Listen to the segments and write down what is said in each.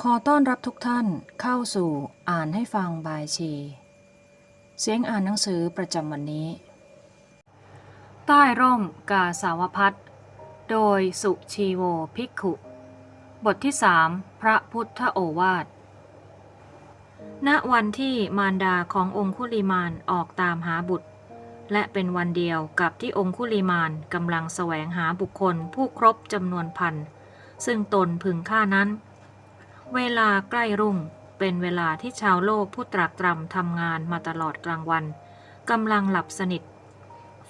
ขอต้อนรับทุกท่านเข้าสู่อ่านให้ฟังบายชี เสียงอ่านหนังสือประจำวันนี้ ใต้ร่มกาสาวพัฒน์โดยสุชีโวภิกขุ บทที่สามพระพุทธโอวาท ณวันที่มารดาขององคุลิมานออกตามหาบุตร และเป็นวันเดียวกับที่องคุลิมานกำลังแสวงหาบุคคลผู้ครบจำนวนพันซึ่งตนพึงฆ่านั้น เวลาใกล้รุ่งเป็นเวลาที่ชาวโลกผู้ตรากตรำทำงานมาตลอดกลางวันกำลังหลับสนิท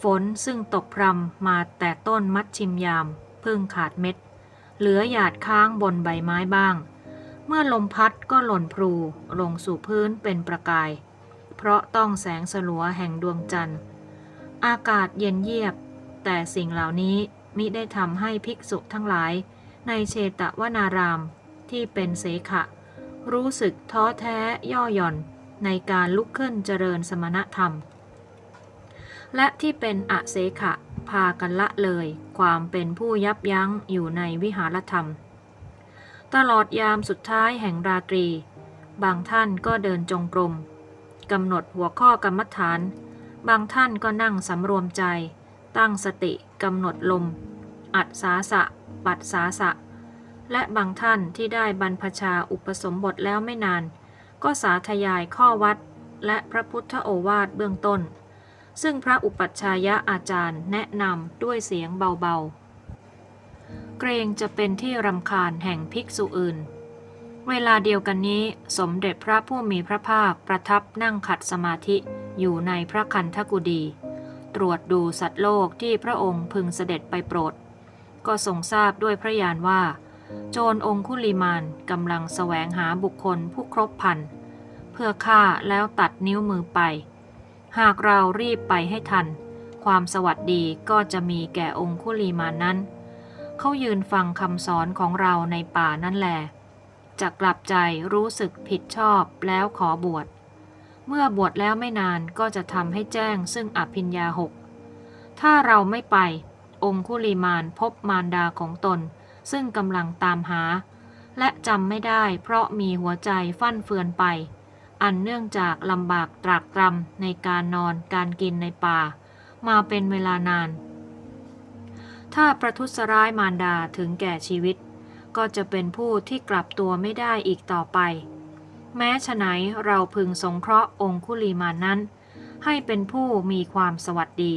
ฝนซึ่งตกพรำมาแต่ต้นมัดชิมยามเพึ่งขาดเม็ด เหลือหยาดค้างบนใบไม้บ้าง เมื่อลมพัดก็หล่นพลูลงสู่พื้นเป็นประกาย เพราะต้องแสงสลัวแห่งดวงจันทร์ อากาศเย็นเยียบ แต่สิ่งเหล่านี้มิได้ทำให้ภิกษุทั้งหลาย ในเชตวนาราม ที่เป็นเสขะ รู้สึกท้อแท้ย่อหย่อนในการลุกขึ้นเจริญสมณธรรม และที่เป็นอเสขะ พากันละเลย ความเป็นผู้ยับยั้งอยู่ในวิหารธรรม ตลอดยามสุดท้ายแห่งราตรี บางท่านก็เดินจงกรมกำหนดหัวข้อกรรมฐาน บางท่านก็นั่งสำรวมใจ ตั้งสติกำหนดลม อัดสาสะ ปัดสาสะ และบางท่านที่ได้บรรพชาอุปสมบทแล้วไม่นาน ก็สาธยายข้อวัดและพระพุทธโอวาทเบื้องต้น ซึ่งพระอุปัชฌายะอาจารย์แนะนำด้วยเสียงเบาๆ เกรงจะเป็นที่รำคาญแห่งภิกษุอื่น เวลาเดียวกันนี้สมเด็จพระผู้มีพระภาคประทับนั่งขัดสมาธิอยู่ในพระคันธกุดี ตรวจดูสัตว์โลกที่พระองค์พึงเสด็จไปโปรด ก็ทรงทราบด้วยพระญาณว่า โจรองคุลิมานกำลังแสวงหาบุคคลผู้ครบพัน เพื่อฆ่าแล้วตัดนิ้วมือไป หากเรารีบไปให้ทัน ความสวัสดีก็จะมีแก่องคุลีมานนั้น เขายืนฟังคำสอนของเราในป่านั่นแหลจะกลับใจรู้สึกผิดชอบแล้วขอบวช เมื่อบวชแล้วไม่นานก็จะทำให้แจ้งซึ่งอภิญญาหก ถ้าเราไม่ไป องคุลีมานพบมารดาของตน ซึ่งกำลังตามหา และจำไม่ได้เพราะมีหัวใจฟั่นเฟือนไป อันเนื่องจากลำบากตรากตรำในการนอนการกินในป่า มาเป็นเวลานาน ถ้าประทุษร้ายมารดาถึงแก่ชีวิต ก็จะเป็นผู้ที่กลับตัวไม่ได้อีกต่อไป แม้ฉะไหนเราพึงสงเคราะห์องคุลีมานนั้น ให้เป็นผู้มีความสวัสดี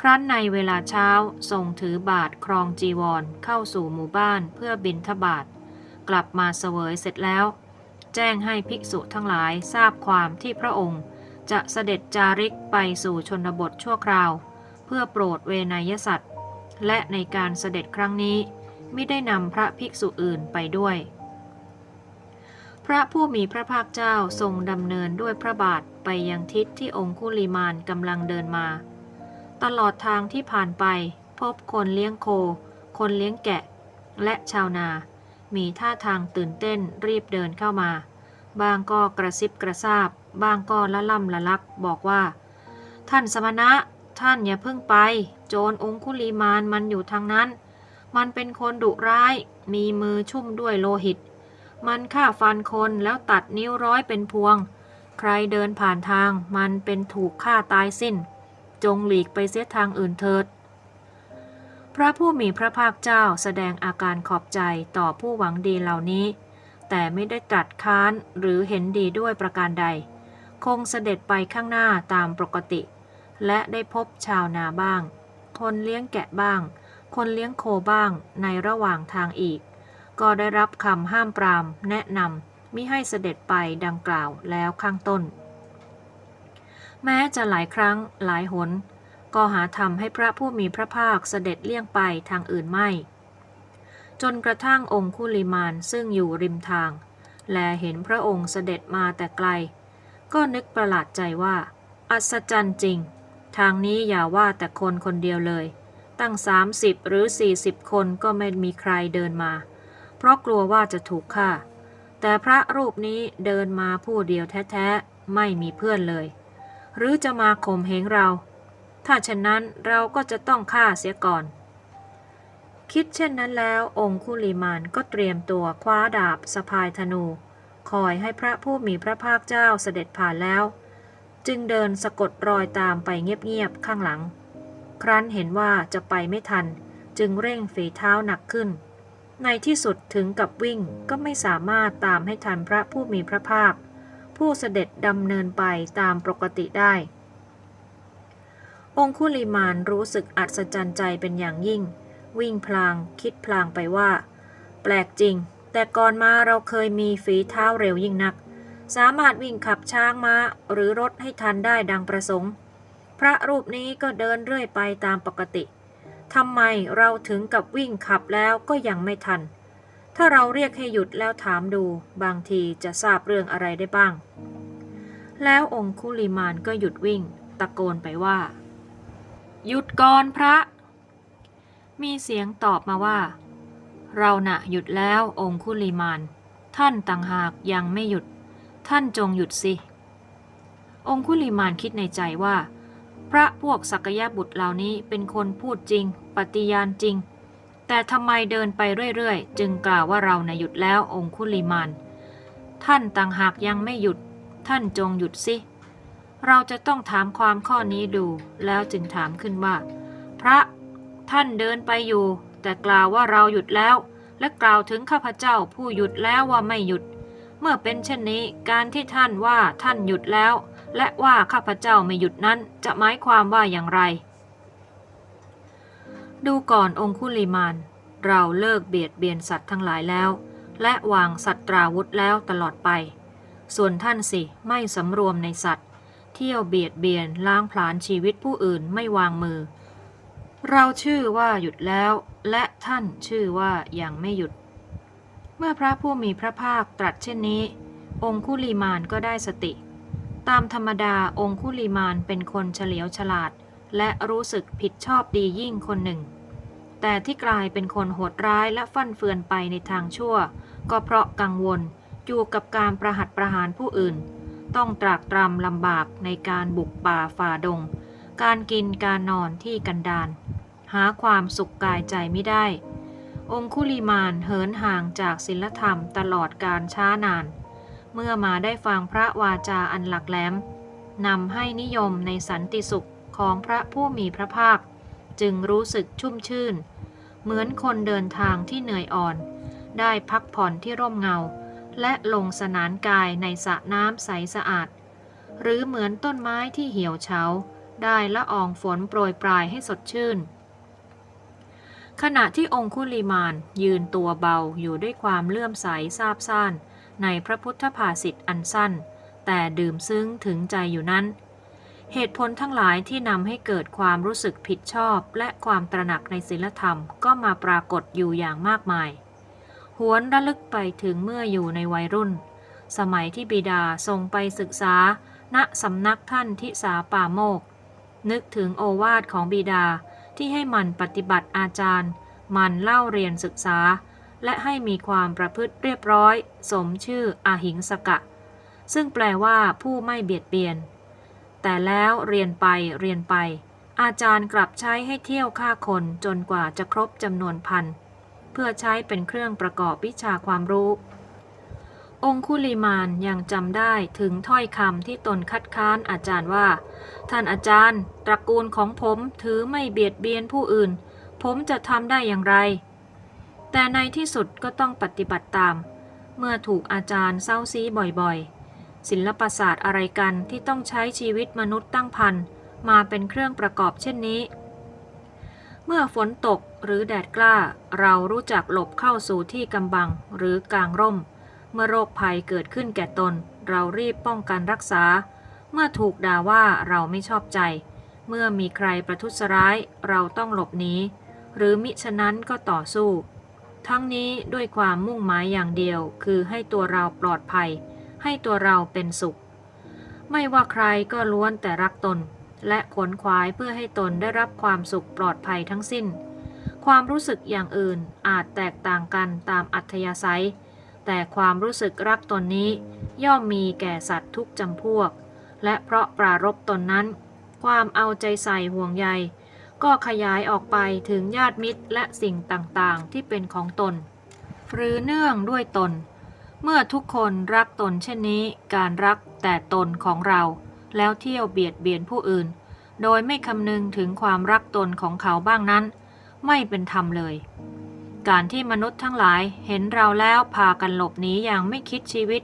ครั้นในเวลาเช้าทรงถือบาทครองจีวรเข้าสู่หมู่บ้านเพื่อบินทบาทกลับมาเสวยเสร็จแล้ว แจ้งให้ภิกษุทั้งหลายทราบความที่พระองค์ จะเสด็จจาริกไปสู่ชนบทชั่วคราว เพื่อโปรดเวนยสัตว์ และในการเสด็จครั้งนี้ไม่ได้นำพระภิกษุอื่นไปด้วย พระผู้มีพระภาคเจ้าทรงดำเนินด้วยพระบาทไปยังทิศที่องคุลิมานกำลังเดินมา ตลอดทางที่ผ่านไป พบคนเลี้ยงโค คนเลี้ยงแกะ และชาวนา มีท่าทางตื่นเต้นรีบเดินเข้ามา บางก็กระซิบกระซาบ บางก็ละล่ำละลักบอกว่า ท่านสมณะ ท่านอย่าเพิ่งไป โจรองคุลีมานมันอยู่ทางนั้น มันเป็นคนดุร้าย มีมือชุ่มด้วยโลหิต มันฆ่าฟันคนแล้วตัดนิ้วร้อยเป็นพวง ใครเดินผ่านทาง มันเป็นถูกฆ่าตายสิ้น จงหลีกไปเสียทางอื่นเถิด พระผู้มีพระภาคเจ้าแสดงอาการขอบใจต่อผู้หวังดีเหล่านี้ แต่ไม่ได้ตรัสค้านหรือเห็นดีด้วยประการใด คงเสด็จไปข้างหน้าตามปกติ และได้พบชาวนาบ้าง คนเลี้ยงแกะบ้าง คนเลี้ยงโคบ้างในระหว่างทางอีก ก็ได้รับคำห้ามปรามแนะนำมิให้เสด็จไปดังกล่าวแล้วข้างต้น แม้จะหลายครั้งหลายหน ก็หาทำให้พระผู้มีพระภาคเสด็จเลี่ยงไปทางอื่นไม่ จนกระทั่งองคุลิมานซึ่งอยู่ริมทาง แลเห็นพระองค์เสด็จมาแต่ไกล ก็นึกประหลาดใจว่า อัศจรรย์จริง ทางนี้อย่าว่าแต่คนคนเดียวเลย ตั้ง 30 หรือ 40 คนก็ไม่มีใครเดินมา เพราะกลัวว่าจะถูกฆ่า แต่พระรูปนี้เดินมาผู้เดียวแท้ๆ ไม่มีเพื่อนเลย หรือจะมาข่มเหงเรา ถ้าเช่นนั้นเราก็จะต้องฆ่าเสียก่อน คิดเช่นนั้นแล้วองคุลิมานก็เตรียมตัวคว้าดาบสะพายธนู คอยให้พระผู้มีพระภาคเจ้าเสด็จผ่านแล้ว จึงเดินสะกดรอยตามไปเงียบๆข้างหลัง ครั้นเห็นว่าจะไปไม่ทัน จึงเร่งฝีเท้าหนักขึ้น ในที่สุดถึงกับวิ่งก็ไม่สามารถตามให้ทันพระผู้มีพระภาค ผู้เสด็จดำเนินไปตามปกติได้ องคุลิมานรู้สึกอัศจรรย์ใจเป็นอย่างยิ่ง วิ่งพลางคิดพลางไปว่า แปลกจริง แต่ก่อนมาเราเคยมีฝีเท้าเร็วยิ่งนัก สามารถวิ่งขับช้างม้าหรือรถให้ทันได้ดังประสงค์ พระรูปนี้ก็เดินเรื่อยไปตามปกติทำไมเราถึงกับวิ่งขับแล้วก็ยังไม่ทัน ถ้าเราเรียกให้หยุดแล้วถามดู บางทีจะทราบเรื่องอะไรได้บ้าง แล้วองคุลิมานก็หยุดวิ่ง ตะโกนไปว่า หยุดก่อนพระ มีเสียงตอบมาว่า เราน่ะหยุดแล้วองคุลิมาน ท่านต่างหากยังไม่หยุด ท่านจงหยุดสิ องคุลิมานคิดในใจว่า พระพวกสักยะบุตรเหล่านี้เป็นคนพูดจริง ปฏิญาณจริง แต่ทำไมเดินไปเรื่อยๆ จึงกล่าวว่าเราน่ะหยุดแล้วองคุลิมาน ท่านต่างหากยังไม่หยุด ท่านจงหยุดสิ เราจะต้องถามความข้อนี้ดู แล้วจึงถามขึ้นว่า พระท่านเดินไปอยู่ แต่กล่าวว่าเราหยุดแล้ว และกล่าวถึงข้าพเจ้าผู้หยุดแล้วว่าไม่หยุด เมื่อเป็นเช่นนี้การที่ท่านว่าท่านหยุดแล้ว และว่าข้าพเจ้าไม่หยุดนั้นจะหมายความว่าอย่างไร ดูก่อนองคุลิมาน เราเลิกเบียดเบียนสัตว์ทั้งหลายแล้ว และวางสัตว์ตราวุธแล้วตลอดไป ส่วนท่านสิไม่สำรวมในสัตว์ เที่ยวเบียดเบียนล้างผลาญชีวิตผู้อื่นไม่วางมือ เราชื่อว่าหยุดแล้ว และท่านชื่อว่ายังไม่หยุด เมื่อพระผู้มีพระภาคตรัสเช่นนี้ องคุลีมานก็ได้สติ ตามธรรมดาองคุลีมานเป็นคนเฉลียวฉลาด และรู้สึกผิดชอบดียิ่งคนหนึ่ง แต่ที่กลายเป็นคนโหดร้ายและฟั่นเฟือนไปในทางชั่ว ก็เพราะกังวลอยู่กับการประหัตประหารผู้อื่น ต้องตรากตรำลำบากในการบุกป่าฝ่าดง การกินการนอนที่กันดานหาความสุขกายใจไม่ได้ องคุลิมานเหินห่างจากศีลธรรมตลอดการช้านาน เมื่อมาได้ฟังพระวาจาอันหลักแหลมนำให้นิยมในสันติสุข ของพระผู้มีพระภาค จึงรู้สึกชุ่มชื่น เหมือนคนเดินทางที่เหนื่อยอ่อน ได้พักผ่อนที่ร่มเงา และลงสนานกายในสระน้ำใสสะอาด หรือเหมือนต้นไม้ที่เหี่ยวเฉา ได้ละอองฝนโปรยปลายให้สดชื่น ขณะที่องคุลิมานยืนตัวเบาอยู่ด้วยความเลื่อมใสซาบซ่านในพระพุทธภาษิตอันสั้น แต่ดื่มซึ้งถึงใจอยู่นั้น เหตุผลทั้งหลายที่นำให้เกิดความรู้สึกผิดชอบ และความตระหนักในศีลธรรมก็มาปรากฏอยู่อย่างมากมาย หวนระลึกไปถึงเมื่ออยู่ในวัยรุ่น สมัยที่บิดาทรงไปศึกษา ณสำนักท่านทิสาป่าโมก นึกถึงโอวาทของบิดาที่ให้มันปฏิบัติอาจารย์ มันเล่าเรียนศึกษา และให้มีความประพฤติเรียบร้อย สมชื่ออาหิงสกะ ซึ่งแปลว่าผู้ไม่เบียดเบียน แต่แล้วเรียนไปเรียนไป อาจารย์กลับใช้ให้เที่ยวฆ่าคนจนกว่าจะครบจำนวนพัน เพื่อใช้เป็นเครื่องประกอบวิชาความรู้ องคุลิมานยังจำได้ถึงถ้อยคำที่ตนคัดค้านอาจารย์ว่า ท่านอาจารย์ ตระกูลของผมถือไม่เบียดเบียนผู้อื่น ผมจะทำได้อย่างไร แต่ในที่สุดก็ต้องปฏิบัติตาม เมื่อถูกอาจารย์เศร้าซีบ่อยๆ ศิลปศาสตร์อะไรกันที่ต้องใช้ชีวิตมนุษย์ตั้งพันมาเป็นเครื่องประกอบเช่นนี้ เมื่อฝนตกหรือแดดกล้า เรารู้จักหลบเข้าสู่ที่กำบังหรือกลางร่ม เมื่อโรคภัยเกิดขึ้นแก่ตน เรารีบป้องกันรักษา เมื่อถูกด่าว่าเราไม่ชอบใจ เมื่อมีใครประทุษร้ายเราต้องหลบหนีหรือมิฉะนั้นก็ต่อสู้ ทั้งนี้ด้วยความมุ่งหมายอย่างเดียวคือให้ตัวเราปลอดภัย ให้ตัวเราเป็นสุข ไม่ว่าใครก็ล้วนแต่รักตน และขวนขวายเพื่อให้ตนได้รับความสุขปลอดภัยทั้งสิ้น ความรู้สึกอย่างอื่นอาจแตกต่างกันตามอัธยาศัย แต่ความรู้สึกรักตนนี้ ย่อมมีแก่สัตว์ทุกจำพวก และเพราะปรารบตนนั้น ความเอาใจใส่ห่วงใยก็ขยายออกไปถึงญาติมิตรและสิ่งต่างๆ ที่เป็นของตน หรือเนื่องด้วยตน เมื่อทุกคนรักตนเช่นนี้การรักแต่ตนของเรา แล้วเที่ยวเบียดเบียนผู้อื่น โดยไม่คำนึงถึงความรักตนของเขาบ้างนั้น ไม่เป็นธรรมเลย การที่มนุษย์ทั้งหลายเห็นเราแล้วพากันหลบหนีอย่างไม่คิดชีวิต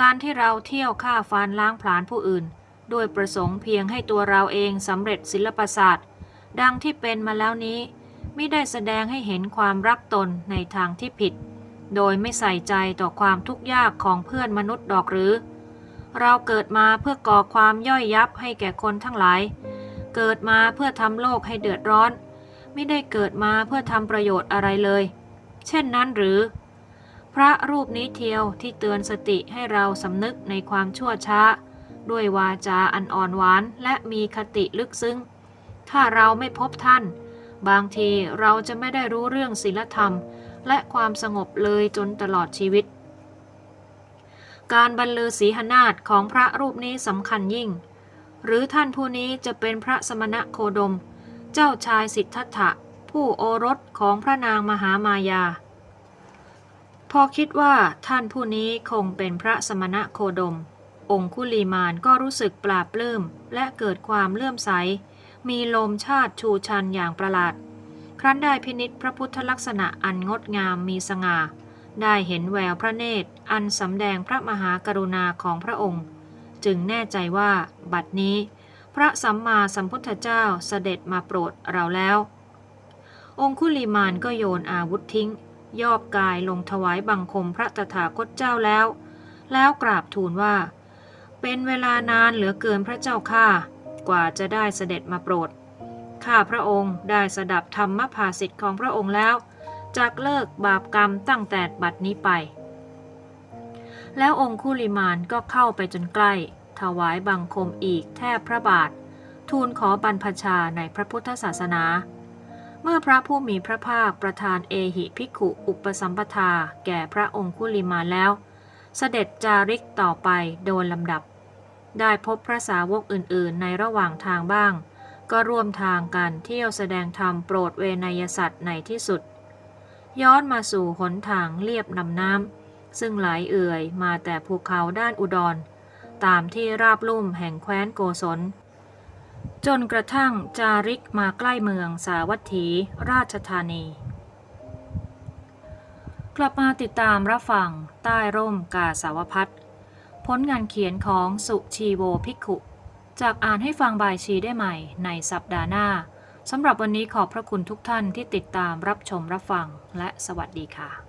การที่เราเที่ยวฆ่าฟันล้างผลาญผู้อื่นโดยประสงค์เพียงให้ตัวเราเองสำเร็จศิลปศาสตร์ ดังที่เป็นมาแล้วนี้ไม่ได้แสดงให้เห็นความรักตนในทางที่ผิด โดยไม่ใส่ใจต่อความทุกข์ยากของเพื่อนมนุษย์ดอกหรือ เราเกิดมาเพื่อก่อความย่อยยับให้แก่คนทั้งหลาย เกิดมาเพื่อทำโลกให้เดือดร้อน ไม่ได้เกิดมาเพื่อทำประโยชน์อะไรเลย เช่นนั้นหรือ พระรูปนี้เทียวที่เตือนสติให้เราสำนึกในความชั่วช้า ด้วยวาจาอันอ่อนหวานและมีคติลึกซึ้ง ถ้าเราไม่พบท่าน บางทีเราจะไม่ได้รู้เรื่องศีลธรรม และความสงบเลยจนตลอดชีวิต การบรรลือศีหนาฏของพระรูปนี้สำคัญยิ่ง หรือท่านผู้นี้จะเป็นพระสมณะโคดม เจ้าชายสิทธัตถะ ผู้โอรสของพระนางมหามายา พอคิดว่าท่านผู้นี้คงเป็นพระสมณะโคดม องคุลีมานก็รู้สึกปลาบปลื้มและเกิดความเลื่อมใส มีลมชาติชูชันอย่างประหลาด ครั้นได้พินิษพระพุทธลักษณะอันงดงามมีสง่า ได้เห็นแววพระเนตร อันสำแดงพระมหากรุณาของพระองค์ จึงแน่ใจว่า บัดนี้ พระสัมมาสัมพุทธเจ้าเสด็จมาโปรดเราแล้ว องคุลีมานก็โยนอาวุธทิ้ง ยอบกายลงถวายบังคมพระตถาคตเจ้าแล้ว แล้วกราบทูลว่า เป็นเวลานานเหลือเกินพระเจ้าข้ากว่าจะได้เสด็จมาโปรด ข้าพระองค์ได้สดับธรรมภาสิทธิ์ของพระองค์แล้วจากเลิกบาปกรรมตั้งแต่บัดนี้ไป แล้วองคุลิมานก็เข้าไปจนใกล้ ถวายบังคมอีกแทบพระบาท ทูลขอบรรพชาในพระพุทธศาสนา เมื่อพระผู้มีพระภาคประธานเอหิภิกขุอุปสัมปทาแก่พระองคุลิมานแล้ว เสด็จจาริกต่อไปโดยลำดับ ได้พบพระสาวกอื่นๆ ในระหว่างทางบ้าง ก็ร่วมทางกันเที่ยวแสดงธรรมโปรดเวนยสัตว์ในที่สุด ย้อนมาสู่หนทางเลียบนำน้ำซึ่งไหลเอื่อยมาแต่ภูเขาด้านอุดร ตามที่ราบลุ่มแห่งแคว้นโกศล จนกระทั่งจาริกมาใกล้เมืองสาวัตถีราชธานี กลับมาติดตามรับฟังใต้ร่มกาสาวพัฒผลงานเขียนของสุชีโวภิกขุ จากอ่านให้ฟังบายชีได้ใหม่ในสัปดาห์หน้าสำหรับวันนี้ขอบพระคุณทุกท่านที่ติดตามรับชมรับฟังและสวัสดีค่ะ